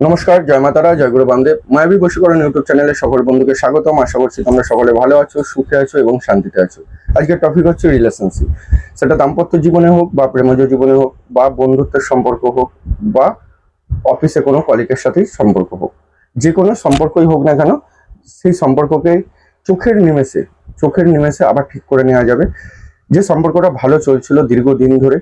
নমস্কার, জয় মাতারা, জয় গুরু বামদেব। মায়াবী বশীকরণ ইউটিউব চ্যানেলে সকল বন্ধুকে স্বাগতম। আশা করছি তোমরা সকলে ভালো আছো, সুখে আছো এবং শান্তিতে আছো। আজকের টপিক হচ্ছে রিলেশনশিপ সেটা দাম্পত্য জীবনে হোক বা প্রেমজ জীবনে হোক বা বন্ধুত্বের সম্পর্ক হোক বা অফিসে কোনো কলিগের সাথেই সম্পর্ক হোক। যে কোনো সম্পর্কই হোক না কেন, সেই সম্পর্ককে চোখের নিমেষে চোখের নিমেষে আবার ঠিক করে নেওয়া যাবে। যে সম্পর্কটা ভালো চলছিল দীর্ঘদিন ধরে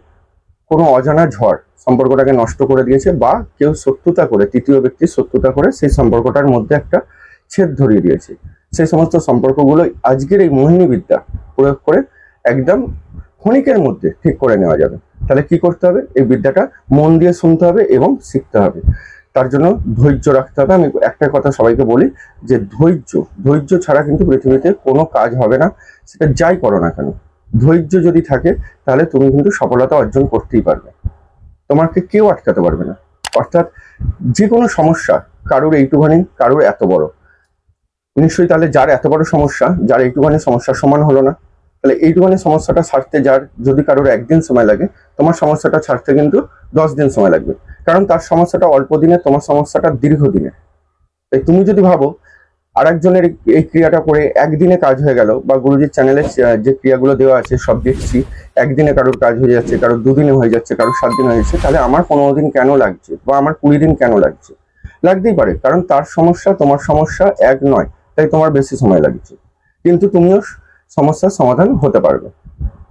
কোনো অজানা ঝড় সম্পর্কটাকে নষ্ট করে দিয়েছে বা কেউ শত্রুতা করে, তৃতীয় ব্যক্তি শত্রুতা করে সেই সম্পর্কটার মধ্যে একটা ছেদ ধরিয়ে দিয়েছে। সেই সমস্ত সম্পর্কগুলো আজকের এই মোহিনী বিদ্যা প্রয়োগ করে একদম ক্ষণিকের মধ্যে ঠিক করে নেওয়া যাবে। তাহলে কি করতে হবে? এই বিদ্যাটা মন দিয়ে শুনতে হবে এবং শিখতে হবে। তার জন্য ধৈর্য রাখতে হবে। আমি একটা কথা সবাইকে বলি যে ধৈর্য ধৈর্য ছাড়া কিন্তু পৃথিবীতে কোনো কাজ হবে না। সেটা যাই করো না কেন ধৈর্য যদি থাকে, তাহলে তুমি কিন্তু সফলতা অর্জন করতেই পারবে। তোমাকে কেউ আটকাতে পারবে না। অর্থাৎ যে কোনো সমস্যা কারোর এইটুখানি, কারোর এত বড়। নিশ্চয়ই তাহলে যার এত বড় সমস্যা, যার এইটুখানি সমস্যা সমান হলো না। তাহলে এইটুখানি সমস্যাটা ছাড়তে যার যদি কারোর একদিন সময় লাগে, তোমার সমস্যাটা ছাড়তে কিন্তু দশ দিন সময় লাগবে। কারণ তার সমস্যাটা অল্প দিনে, তোমার সমস্যাটা দীর্ঘদিনে। তাই তুমি যদি ভাবো আরেকজনের এই ক্রিয়াটা করে একদিনে কাজ হয়ে গেল, বা গুরুজির চ্যানেলে যে ক্রিয়াগুলো দেওয়া আছে, সব দেখছি, একদিনে কারোর কাজ হয়ে যাচ্ছে, কারোর দুদিনে হয়ে যাচ্ছে, কারোর সাত দিন হয়ে যাচ্ছে, তাহলে আমার পনেরো দিন কেন লাগছে, বা আমার কুড়ি দিন কেন লাগছে? লাগতেই পারে, কারণ তার সমস্যা তোমার সমস্যা এক নয়, তাই তোমার বেশি সময় লাগছে। কিন্তু তুমিও সমস্যার সমাধান হতে পারবে।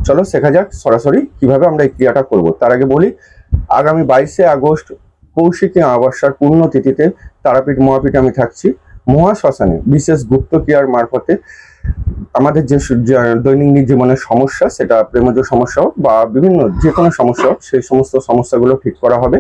চলো শেখা যাক সরাসরি কীভাবে আমরা এই ক্রিয়াটা করব। তার আগে বলি, আগামী বাইশে আগস্ট কৌশিকী অমাবস্যার পূর্ণতিথিতে তারাপীঠ মহাপীঠে আমি থাকছি। মহাশ্মশানে, বিশেষ গুপ্ত ক্রিয়ার মারফতে আমাদের যে দৈনন্দিন জীবনের সমস্যা, সেটা প্রেমজ সমস্যা হোক বা বিভিন্ন যে কোনো সমস্যা হোক, সেই সমস্ত সমস্যাগুলো ঠিক করা হবে।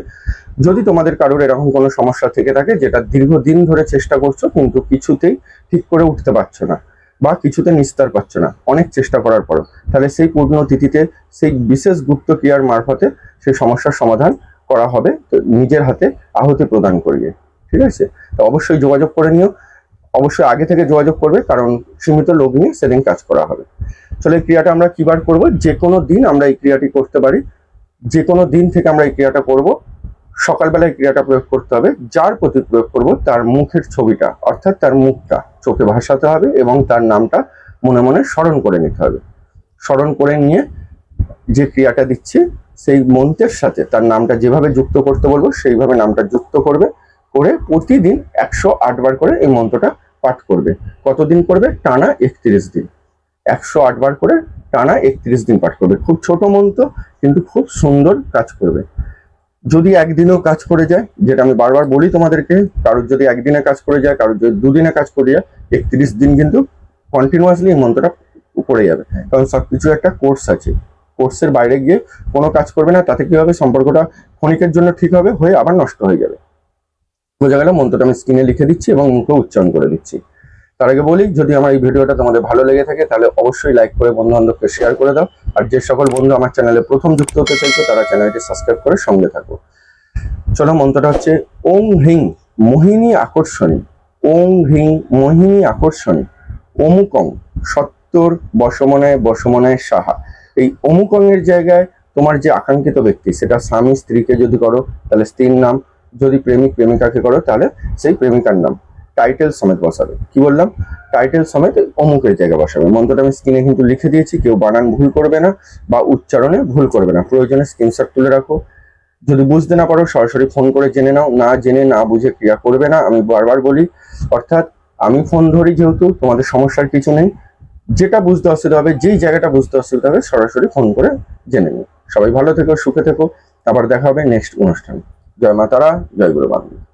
যদি তোমাদের কারোর এরকম কোনো সমস্যা থেকে থাকে যেটা দীর্ঘদিন ধরে চেষ্টা করছ, কিন্তু কিছুতেই ঠিক করে উঠতে পারছ না বা কিছুতে নিস্তার পাচ্ছ না, অনেক চেষ্টা করার পরও, তাহলে সেই পূর্ণ তিথিতে সেই বিশেষ গুপ্ত ক্রিয়ার মারফতে সেই সমস্যার সমাধান করা হবে। নিজের হাতে আহুতি প্রদান করিয়ে। ঠিক আছে? তো অবশ্যই যোগাযোগ করে নিও। অবশ্যই আগে থেকে যোগাযোগ করবে, কারণ সীমিত লোক নিয়ে সেদিন কাজ করা হবে। চলে এই ক্রিয়াটা আমরা কিবার করব? যে কোনো দিন আমরা এই ক্রিয়াটি করতে পারি। যে কোনো দিন থেকে আমরা এই ক্রিয়াটা করব। সকালবেলায় ক্রিয়াটা প্রয়োগ করতে হবে। যার প্রতি প্রয়োগ করব, তার মুখের ছবিটা, অর্থাৎ তার মুখটা চোখে ভাসাতে হবে এবং তার নামটা মনে মনে স্মরণ করে নিতে হবে। স্মরণ করে নিয়ে যে ক্রিয়াটা দিচ্ছি, সেই মন্ত্রের সাথে তার নামটা যেভাবে যুক্ত করতে বলব, সেইভাবে নামটা যুক্ত করবে। করে প্রতিদিন একশো আট বার করে এই মন্ত্রটা পাঠ করবে। কতদিন করবে? টানা একত্রিশ দিন। একশো আট বার করে টানা একত্রিশ দিন পাঠ করবে। খুব ছোট মন্ত্র, কিন্তু খুব সুন্দর কাজ করবে। যদি একদিনেও কাজ করে যায়, যেটা আমি বারবার বলি তোমাদেরকে, কারোর যদি একদিনে কাজ করে যায়, কারোর যদি দুদিনে কাজ করে যায়, একত্রিশ দিন কিন্তু কন্টিনিউয়াসলি এই মন্ত্রটা উপরে যাবে। কারণ সবকিছু একটা কোর্স আছে। কোর্সের বাইরে গিয়ে কোনো কাজ করবে না, তাতে কি হবে? সম্পর্কটা ক্ষণিকের জন্য ঠিক হবে, হয়ে আবার নষ্ট হয়ে যাবে। বোঝা গেল মন্ত্রটা আমি স্ক্রিনে লিখে দিচ্ছি এবং মুখে উচ্চারণ করে দিচ্ছি। তার আগে বলি, যদি আমার এই ভিডিওটা তোমাদের ভালো লেগে থাকে, তাহলে অবশ্যই লাইক করে বন্ধু বান্ধবকে শেয়ার করে দাও। আর যে সকল বন্ধু আমার চ্যানেলে প্রথম যুক্ত হতে চাইছো, তারা চ্যানেলটি সাবস্ক্রাইব করে সঙ্গে থাকো। চলো, মন্ত্রটা হচ্ছে, ওং হ্রিং মোহিনী আকর্ষণী, ওং হ্রিং মোহিনী আকর্ষণী, অমুকং সত্তর বসমনায় বসমনায় সাহা। এই অমুকং এর জায়গায় তোমার যে আকাঙ্ক্ষিত ব্যক্তি, সেটা স্বামী, স্ত্রীকে যদি করো, তাহলে স্ত্রীর নাম যদি প্রেমিক, প্রেমিকাকে করো, তাহলে সেই প্রেমিকার নাম টাইটেল সমেত বসাবে। কি বললাম? টাইটেল সমেত অমুকের জায়গায় বসাবে। মন্ত্রটা আমি স্ক্রিনে কিন্তু লিখে দিয়েছি, কেউ বানান ভুল করবে না বা উচ্চারণে ভুল করবে না। প্রয়োজনে স্ক্রিনশট তুলে রাখো। যদি বুঝতে না পারো, সরাসরি ফোন করে জেনে নাও। না জেনে, না বুঝে ক্রিয়া করবে না, আমি বারবার বলি। অর্থাৎ আমি ফোন ধরি যেহেতু, তোমাদের সমস্যার কিছু নেই। যেটা বুঝতে অসুবিধা হবে, যেই জায়গাটা বুঝতে অসুবিধা হবে, সরাসরি ফোন করে জেনে নিও। সবাই ভালো থেকো, সুখে থেকো। আবার দেখা হবে নেক্সট অনুষ্ঠান। জয় মা তারা জয় গুরু বান্ধব